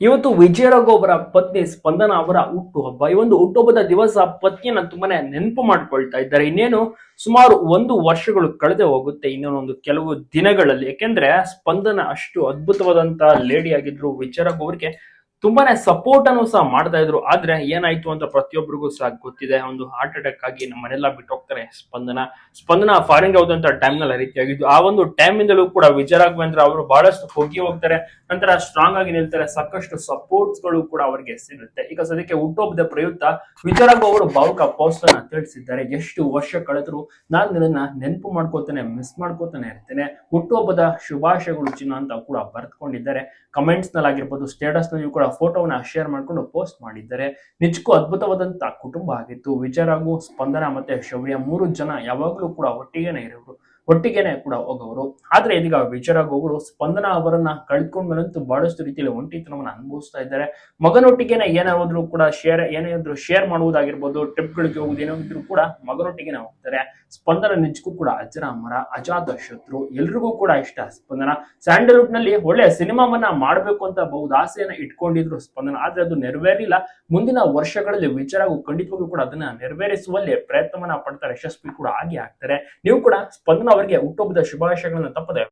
ಇವತ್ತು ವಿಜಯ ಅವರ ಪತ್ನಿ ಸ್ಪಂದನ ಅವರ ಹುಟ್ಟುಹಬ್ಬ ಈ ಒಂದು ಹುಟ್ಟುಹಬ್ಬದ ದಿವಸ ಪತ್ನಿಯನ್ನ ತುಂಬಾನೇ ನೆನಪು ಮಾಡ್ಕೊಳ್ತಾ ಇದ್ದಾರೆ. ಇನ್ನೇನು ಸುಮಾರು ಒಂದು ವರ್ಷಗಳು ಕಳೆದೇ ಹೋಗುತ್ತೆ. ಇನ್ನೊಂದು ಕೆಲವು ದಿನಗಳಲ್ಲಿ. ಯಾಕೆಂದ್ರೆ ಸ್ಪಂದನ ಅಷ್ಟು ಅದ್ಭುತವಾದಂತಹ ಲೇಡಿ ಆಗಿದ್ರು. ವಿಜಯ ಅವರಿಗೆ ತುಂಬಾನೇ ಸಪೋರ್ಟ್ ಅನ್ನು ಸಹ ಮಾಡ್ತಾ ಇದ್ರು. ಆದ್ರೆ ಏನಾಯ್ತು ಅಂತ ಪ್ರತಿಯೊಬ್ಬರಿಗೂ ಸಹ ಗೊತ್ತಿದೆ. ಒಂದು ಹಾರ್ಟ್ ಅಟ್ಯಾಕ್ ಆಗಿ ನಮ್ಮನೆಲ್ಲ ಬಿಟ್ಟು ಹೋಗ್ತಾರೆ ಸ್ಪಂದನ. ಸ್ಪಂದನ ಫಾರಿನ್ಗೆ ಹೋದಂತ ಟೈಮ್ನಲ್ಲಿ ರೀತಿಯಾಗಿದ್ದು. ಆ ಒಂದು ಟೈಮ್ ಇಂದಲೂ ಕೂಡ ವಿಜಯರಾಘವೇಂದ್ರ ಅವರು ಬಹಳಷ್ಟು ಹೋಗಿ ಹೋಗ್ತಾರೆ. ನಂತರ ಸ್ಟ್ರಾಂಗ್ ಆಗಿ ನಿಲ್ತಾರೆ. ಸಾಕಷ್ಟು ಸಪೋರ್ಟ್ಸ್ಗಳು ಕೂಡ ಅವರಿಗೆ ಸಿಗುತ್ತೆ. ಈಗ ಸದ್ಯಕ್ಕೆ ಹುಟ್ಟುಹಬ್ಬದ ಪ್ರಯುಕ್ತ ವಿಜಯರಾಘವ್ ಅವರು ಭಾವುಕ ಪೋಸ್ಟ್ ಅನ್ನ ತಿಳಿಸಿದ್ದಾರೆ. ಎಷ್ಟು ವರ್ಷ ಕಳೆದ್ರು ನಾನು ನಿನ್ನ ನೆನಪು ಮಾಡ್ಕೋತಾನೆ ಮಿಸ್ ಮಾಡ್ಕೋತಾನೆ ಇರ್ತೇನೆ. ಹುಟ್ಟುಹಬ್ಬದ ಶುಭಾಶಯಗಳು ಚಿನ್ನ ಅಂತ ಕೂಡ ಬರ್ತ್ಕೊಂಡಿದ್ದಾರೆ ಕಮೆಂಟ್ಸ್ನಲ್ಲಿ ಆಗಿರ್ಬೋದು ಸ್ಟೇಟಸ್ನಲ್ಲಿ ಕೂಡ ಫೋಟೋವನ್ನ ಶೇರ್ ಮಾಡ್ಕೊಂಡು ಪೋಸ್ಟ್ ಮಾಡಿದ್ದಾರೆ. ನಿಜಕ್ಕೂ ಅದ್ಭುತವಾದಂತ ಕುಟುಂಬ ಆಗಿತ್ತು. ವಿಜಯರಾಘು ಸ್ಪಂದನ ಮತ್ತೆ ಶೌರ್ಯ ಮೂರು ಜನ ಯಾವಾಗಲೂ ಕೂಡ ಒಟ್ಟಿಗೆನೆ ಇರೋರು. ಒಟ್ಟಿಗೆನೆ ಕೂಡ ಹೋಗೋರು. ಆದ್ರೆ ಇದೀಗ ವಿಚಾರಾಗಿ ಹೋಗೋರು ಸ್ಪಂದನ ಅವರನ್ನ ಕಳ್ಕೊಂಡ್ಮೇಲಂತೂ ಬಹಳಷ್ಟು ರೀತಿಯಲ್ಲಿ ಒಂಟಿತನವನ್ನ ಅನುಭವಿಸ್ತಾ ಇದ್ದಾರೆ. ಮಗನೊಟ್ಟಿಗೆನೆ ಏನಾದ್ರು ಕೂಡ ಶೇರ್ ಏನೇ ಇದ್ರು ಶೇರ್ ಮಾಡುವುದಾಗಿರ್ಬೋದು ಟ್ರಿಪ್ಗಳಿಗೆ ಏನೋ ಇದ್ರು ಕೂಡ ಮಗನೊಟ್ಟಿಗೆನೆ ಹೋಗ್ತಾರೆ. ಸ್ಪಂದನ ನಿಜಕ್ಕೂ ಕೂಡ ಅಜರಾಮರ ಅಜಾತ ಶತ್ರು, ಎಲ್ರಿಗೂ ಕೂಡ ಇಷ್ಟ ಸ್ಪಂದನ. ಸ್ಯಾಂಡಲ್ವುಡ್ನಲ್ಲಿ ಒಳ್ಳೆ ಸಿನಿಮಾವನ್ನ ಮಾಡ್ಬೇಕು ಅಂತ ಬಹುದಾಸೆಯನ್ನ ಇಟ್ಕೊಂಡಿದ್ರು ಸ್ಪಂದನ. ಆದ್ರೆ ಅದು ನೆರವೇರಿಲ್ಲ. ಮುಂದಿನ ವರ್ಷಗಳಲ್ಲಿ ವಿಚಾರವು ಖಂಡಿತವಾಗೂ ಕೂಡ ಅದನ್ನ ನೆರವೇರಿಸುವಲ್ಲಿ ಪ್ರಯತ್ನವನ್ನ ಪಡ್ತಾರೆ. ಯಶಸ್ವಿ ಕೂಡ ಆಗಿ ಆಗ್ತಾರೆ. ನೀವು ಕೂಡ ಸ್ಪಂದನ ಅವರಿಗೆ ಹುಟ್ಟುಹಬ್ಬದ ಶುಭಾಶಯಗಳನ್ನು ತಪ್ಪದೆ